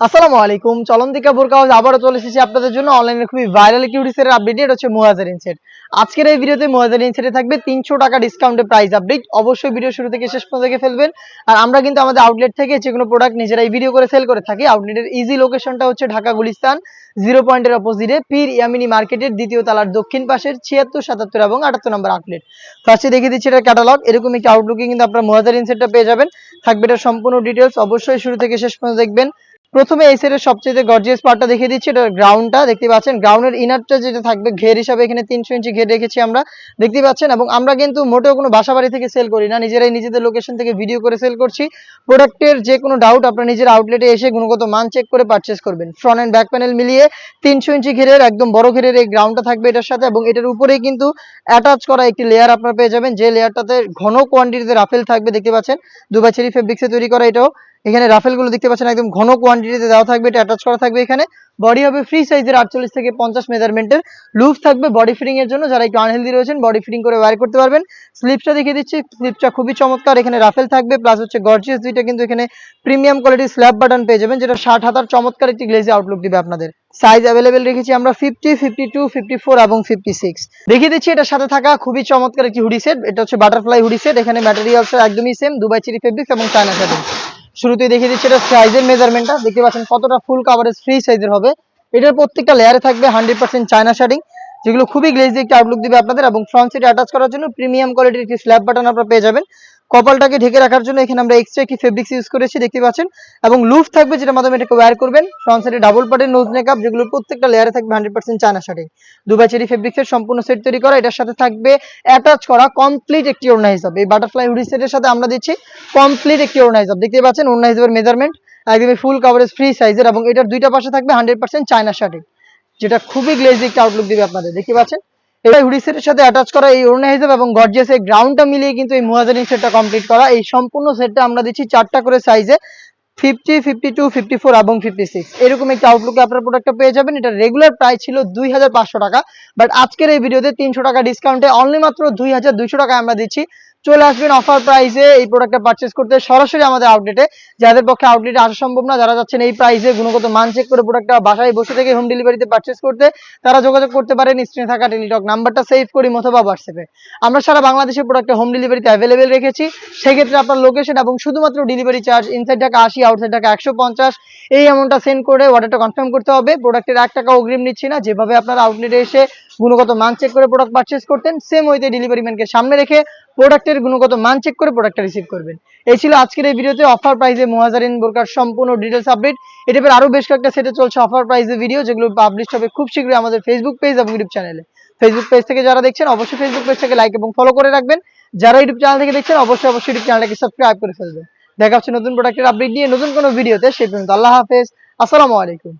আসসালামু আলাইকুম। চলন্তিকা বোরকা হাউস আবারও চলে এসেছি আপনাদের জন্য অনলাইনে খুবই ভাইরাল একটি হুডিসের আপডেট এটা হচ্ছে মুহাজার ইনসেট আজকের এই ভিডিওতে মুহাজার ইনসেটে থাকবে তিনশো টাকা ডিসকাউন্টে প্রাইস আপডেট অবশ্যই ভিডিও শুরু থেকে শেষ পর্যন্ত দেখে ফেলবেন। আর আমরা কিন্তু আমাদের আউটলেট থেকে যে কোনো প্রোডাক্ট নিজেরাই ভিডিও করে সেল করে থাকি। আউটলেটের ইজি লোকেশনটা হচ্ছে ঢাকা গুলিস্তান জিরো পয়েন্টের অপোজিটে পীর ইয়ামিনী মার্কেটের দ্বিতীয় তালার দক্ষিণ পাশের ছিয়াত্তর, সাতাত্তর এবং আটাত্তর নম্বর আউটলেট ফার্স্টে দেখিয়ে দিচ্ছি এটা ক্যাটালগ এরকম একটি আউটলুকে কিন্তু আপনার মুহাজার ইনসেটটা পেয়ে যাবেন। থাকবে এটা সম্পূর্ণ ডিটেলস অবশ্যই শুরু থেকে শেষ পর্যন্ত দেখবেন। প্রথমে এই সেটের সবচেয়ে গর্জিয়াস পার্টটা দেখিয়ে দিচ্ছি এটা গ্রাউন্ডটা দেখতে পাচ্ছেন? গ্রাউন্ডের ইনারটা যেটা থাকবে, ঘের হিসাবে এখানে তিনশো ইঞ্চি ঘের রেখেছি আমরা, দেখতে পাচ্ছেন? এবং আমরা কিন্তু মোটেও কোনো বাসা বাড়ি থেকে সেল করি না, নিজেরাই নিজেদের লোকেশন থেকে ভিডিও করে সেল করছি। প্রোডাক্টের যে কোনো ডাউট আপনার নিজের আউটলেটে এসে গুণগত মান চেক করে পারচেস করবেন। ফ্রন্ট অ্যান্ড ব্যাক প্যানেল মিলিয়ে তিনশো ইঞ্চি ঘেরের, একদম বড় ঘেরের এই গ্রাউন্ডটা থাকবে এটার সাথে, এবং এটার উপরেই কিন্তু অ্যাটাচ করা একটি লেয়ার আপনারা পেয়ে যাবেন, যে লেয়ারটাতে ঘন কোয়ান্টিটিতে রাফেল থাকবে, দেখতে পাচ্ছেন? দুবাই চেরি ফেব্রিক্সে তৈরি করা এটাও। এখানে রাফেলগুলো দেখতে পাচ্ছেন একদম ঘন কোয়ান্টিটিতে দেওয়া থাকবে, এটা অ্যাটাচ করা থাকবে এখানে। বডি হবে ফ্রি সাইজের আটচল্লিশ থেকে পঞ্চাশ মেজারমেন্টের লুপ থাকবে বডি ফিটিং এর জন্য, যারা একটু আনহেলদি রয়েছেন বডি ফিটিং করে ওয়ার করতে পারবেন। স্লিপসটা দেখিয়ে দিচ্ছি স্লিপসটা খুবই চমৎকার, এখানে রাফেল থাকবে প্লাস হচ্ছে গর্জিয়াস দুইটা কিন্তু এখানে প্রিমিয়াম কোয়ালিটির স্ল্যাব বাটন পেয়ে যাবেন, যেটা ষাট হাতার চমৎকার একটি গ্লেজি আউটলুক দিবে আপনাদের। সাইজ অ্যাভেলেবেল রেখেছি আমরা fifty fifty two fifty four এবং ফিফটি সিক্স দেখিয়ে দিচ্ছি, এটার সাথে থাকা খুবই চমৎকার একটি হুডি সেট এটা হচ্ছে বাটারফ্লাই হুডি সেট এখানে ম্যাটেরিয়ালস একদমই সেম দুবাই চিরি ফেব্রিক্স এবং চায়না ফেব্রিক্স শুরুতেই দেখিয়ে দিচ্ছি, এটা সাইজের মেজারমেন্টটা দেখতে পাচ্ছেন কতটা ফুল কাভারেজ ফ্রি সাইজের হবে। এটার প্রত্যেকটা লেয়ারে থাকবে হান্ড্রেড পার্সেন্ট চায়না শাড়ি যেগুলো খুবই গ্লেজি একটি আউটলুক দিবে আপনাদের এবং ফ্রন্ট সিটে অ্যাটাচ করার জন্য প্রিমিয়াম কোয়ালিটির একটি স্ল্যাব বাটন আপনারা পেয়ে যাবেন। কপালটাকে ঢেকে রাখার জন্য এখানে আমরা এক্সট্রা কি ফেব্রিক্স ইউজ করেছি, দেখতে পাচ্ছেন? এবং লুফ থাকবে যেটার মাধ্যমে এটাকে ওয়্যার করবেন। ফ্রন্ট সাইডে ডাবল পার্টের নোজ মেকআপ যেগুলো প্রত্যেকটা লেয়ারে থাকবে hundred percent China sari Dubai cherry ফেব্রিক্সের সম্পূর্ণ সেট তৈরি করা, এটার সাথে থাকবে অ্যাটাচ করা কমপ্লিট একটি ওড়না হিসাব এই বাটারফ্লাই হুডি সেটের সাথে আমরা দিচ্ছি কমপ্লিট একটি ওড়না হিসাব দেখতে পাচ্ছেন ওড়না হিসাবের মেজারমেন্ট একদমই ফুল কাভারেজ ফ্রি সাইজের এবং এটার দুইটা পাশে থাকবে হান্ড্রেড পার্সেন্ট চায়না শাড়ি যেটা খুবই গ্লেজি একটা আউটলুক দিবে আপনাদের। দেখতে পাচ্ছেন? এই হুডি সেটের সাথে অ্যাটাচ করা এই ওড়না হিসাব এবং গর্জিয়াস এই গ্রাউন্ডটা মিলিয়ে কিন্তু এই মুহাজারিন সেটটা কমপ্লিট করা। এই সম্পূর্ণ সেটটা আমরা দিচ্ছি চারটা করে সাইজে fifty fifty two fifty four এবং ফিফটি সিক্স এরকম একটা আউটলুকে আপনার প্রোডাক্টটা পেয়ে যাবেন। এটা রেগুলার প্রাইস ছিল দুই হাজার পাঁচশো টাকা বাট আজকের এই ভিডিওতে তিনশো টাকা ডিসকাউন্টে অনলি মাত্র দুই হাজার দুইশো টাকায় আমরা দিচ্ছি। চলে আসবেন অফার প্রাইসে এই প্রোডাক্টটা পারচেস করতে সরাসরি আমাদের আউটলেটে যাদের পক্ষে আউটলেটে আসা সম্ভব না, যারা যাচ্ছেন এই প্রাইসে গুণগত মান চেক করে প্রোডাক্টটা বাসায় বসে থেকে হোম ডেলিভারিতে পারচেস করতে, তারা যোগাযোগ করতে পারেন স্ক্রিনে থাকা টেলিটক নাম্বারটা সেভ করি অথবা হোয়াটসঅ্যাপে আমরা সারা বাংলাদেশে প্রোডাক্টটা হোম ডেলিভারিতে অ্যাভেলেবেল রেখেছি। সেক্ষেত্রে আপনার লোকেশন এবং শুধুমাত্র ডেলিভারি চার্জ ইনসাইড টাকা আশি আউটসাইড টাকা একশো পঞ্চাশ, এই অ্যামাউন্টটা সেন্ড করে অর্ডারটা কনফার্ম করতে হবে। প্রোডাক্টের এক টাকা অগ্রিম নিচ্ছি না। যেভাবে আপনার আউটলেটে এসে গুণগত মান চেক করে প্রোডাক্ট পারচেস করতেন সেম ওইতে ডেলিভারি ম্যানকে সামনে রেখে প্রোডাক্টের গুণগত মান চেক করে প্রোডাক্টটা রিসিভ করবেন। এই ছিল আজকের এই ভিডিওতে অফার প্রাইসে মোহাজারিন বোরকার সম্পূর্ণ ডিটেলস আপডেট এটা টাইপের আরও বেশ কয়েকটা সেটে চলছে অফার প্রাইসে ভিডিও যেগুলো পাবলিশ হবে খুব শীঘ্রই আমাদের ফেসবুক পেজ এবং ইউটিউব চ্যানেলে ফেসবুক পেজ থেকে যারা দেখছেন, অবশ্যই ফেসবুক পেজ থেকে লাইক এবং ফলো করে রাখবেন। যারা ইউটিউব চ্যানেল থেকে দেখছেন, অবশ্যই অবশ্যই ইউটিউব চ্যানেলটাকে সাবস্ক্রাইব করে ফেলবেন। দেখা হচ্ছে নতুন প্রোডাক্টের আপডেট নিয়ে নতুন কোনো ভিডিওতে সেই পর্যন্ত আল্লাহ হাফেজ। আসসালামু আলাইকুম।